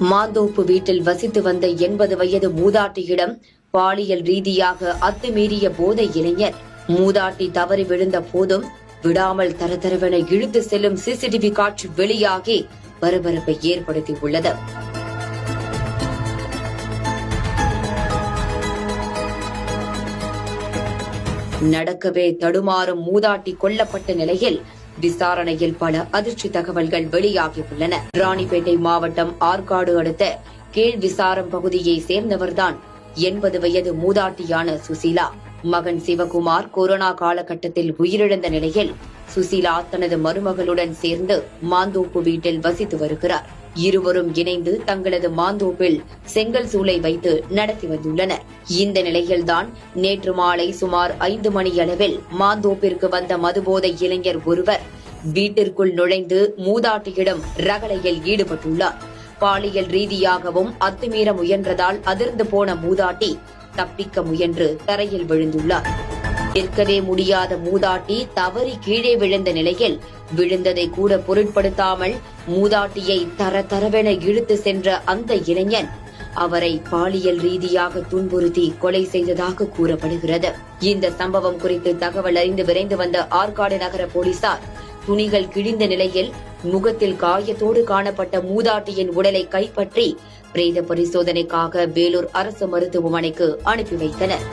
மாந்தோப்பு வீட்டில் வசித்து வந்த எண்பது வயது மூதாட்டியிடம் பாலியல் ரீதியாக அத்துமீறிய போதை இளைஞர். மூதாட்டி தவறி விழுந்த போதும் விடாமல் தரதரவென இழுத்து செல்லும் சிசிடிவி காட்சி வெளியாகி பரபரப்பை ஏற்படுத்தியுள்ளது. நடக்கவே தடுமாறும் மூதாட்டி கொல்லப்பட்ட நிலையில் விசாரணையில் பல அதிர்ச்சி தகவல்கள் வெளியாகியுள்ளன. ராணிப்பேட்டை மாவட்டம் ஆற்காடு அடுத்த கீழ் விசாரம் பகுதியை சேர்ந்தவர்தான் எண்பது வயது மூதாட்டியான சுசீலா. மகன் சிவகுமார் கொரோனா காலகட்டத்தில் உயிரிழந்த நிலையில் சுசீலா தனது மருமகளுடன் சேர்ந்து மாந்தோப்பு வீட்டில் வசித்து வருகிறார். இருவரும் இணைந்து தங்களது மாந்தோப்பில் செங்கல் சூளை வைத்து நடத்தி வந்துள்ளனர். இந்த நிலையில்தான் நேற்று மாலை சுமார் ஐந்து மணி அளவில் மாந்தோப்பிற்கு வந்த மதுபோதை இளைஞர் ஒருவர் வீட்டிற்குள் நுழைந்து மூதாட்டியிடம் ரகளையில் ஈடுபட்டுள்ளார். பாலியல் ரீதியாகவும் அத்துமீற முயன்றதால் அதிர்ந்து போன மூதாட்டி தப்பிக்க முயன்று தரையில் விழுந்துள்ளார். நிற்கவே முடியாத மூதாட்டி தவறி கீழே விழுந்த நிலையில் விழுந்ததை கூட பொருட்படுத்தாமல் மூதாட்டியை தர தரவென இழுத்து சென்ற அந்த இளைஞன் அவரை பாலியல் ரீதியாக துன்புறுத்தி கொலை செய்ததாக கூறப்படுகிறது. இந்த சம்பவம் குறித்து தகவல் அறிந்து விரைந்து வந்த ஆற்காடு நகர போலீசார் துணிகள் கிழிந்த நிலையில் முகத்தில் காயத்தோடு காணப்பட்ட மூதாட்டியின் உடலை கைப்பற்றி பிரேத பரிசோதனைக்காக வேலூர் அரசு மருத்துவமனைக்கு அனுப்பி வைத்தனர்.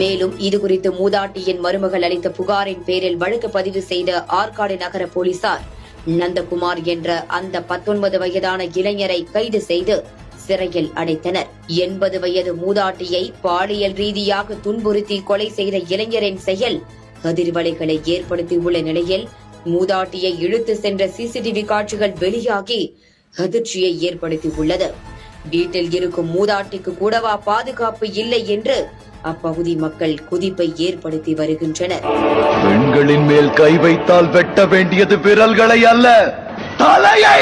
மேலும் இதுகுறித்து மூதாட்டியின் மருமகள் அளித்த புகாரின் பேரில் வழக்கு பதிவு செய்த ஆற்காடு நகர போலீசார் நந்தகுமார் என்ற அந்த பத்தொன்பது வயதான இளைஞரை கைது செய்து சிறையில் அடைத்தனர். எண்பது வயது மூதாட்டியை பாலியல் ரீதியாக துன்புறுத்தி கொலை செய்த இளைஞரின் செயல் அதிர்வலைகளை ஏற்படுத்தியுள்ள நிலையில் மூதாட்டியை இழுத்து சென்ற சிசிடிவி காட்சிகள் வெளியாகி அதிர்ச்சியை ஏற்படுத்தியுள்ளது. வீட்டில் இருக்கும் மூதாட்டிக்கு கூடவா பாதுகாப்பு இல்லை என்று அப்பகுதி மக்கள் குதிப்பை ஏற்படுத்தி வருகின்றனர். பெண்களின் மேல் கை வைத்தால் வெட்ட வேண்டியது விரல்களை அல்ல தலையை!